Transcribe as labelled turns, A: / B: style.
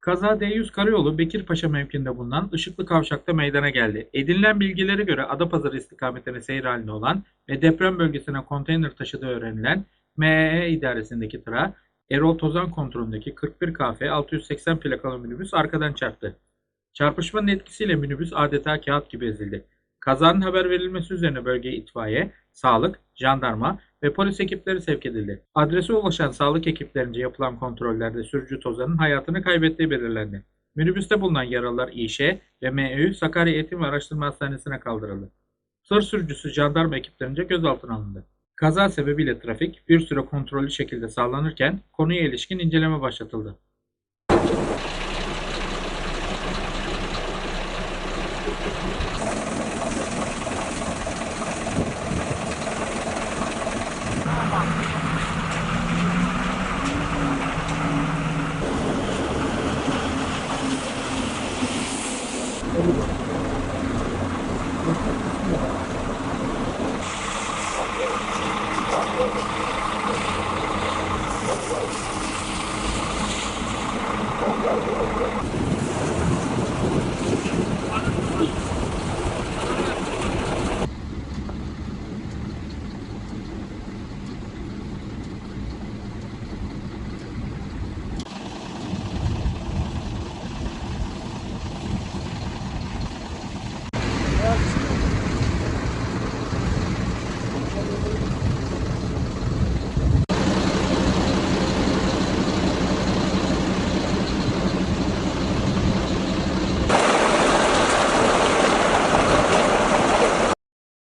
A: Kaza D100 Karayolu Bekirpaşa mevkinde bulunan Işıklı Kavşak'ta meydana geldi. Edinilen bilgilere göre Adapazarı istikametine seyir halinde olan ve deprem bölgesine konteyner taşıdığı öğrenilen MEE idaresindeki tıra Erol Tozan kontrolündeki 41 KF 680 plakalı minibüs arkadan çarptı. Çarpışmanın etkisiyle minibüs adeta kağıt gibi ezildi. Kazanın haber verilmesi üzerine bölgeye itfaiye, sağlık, jandarma ve polis ekipleri sevk edildi. Adrese ulaşan sağlık ekiplerince yapılan kontrollerde sürücü Tozan'ın hayatını kaybettiği belirlendi. Minibüste bulunan yaralılar İŞ ve MÖ Sakarya Eğitim ve Araştırma Hastanesi'ne kaldırıldı. Tır sürücüsü jandarma ekiplerince gözaltına alındı. Kaza sebebiyle trafik bir süre kontrollü şekilde sağlanırken konuya ilişkin inceleme başlatıldı. Thank you. Thank you.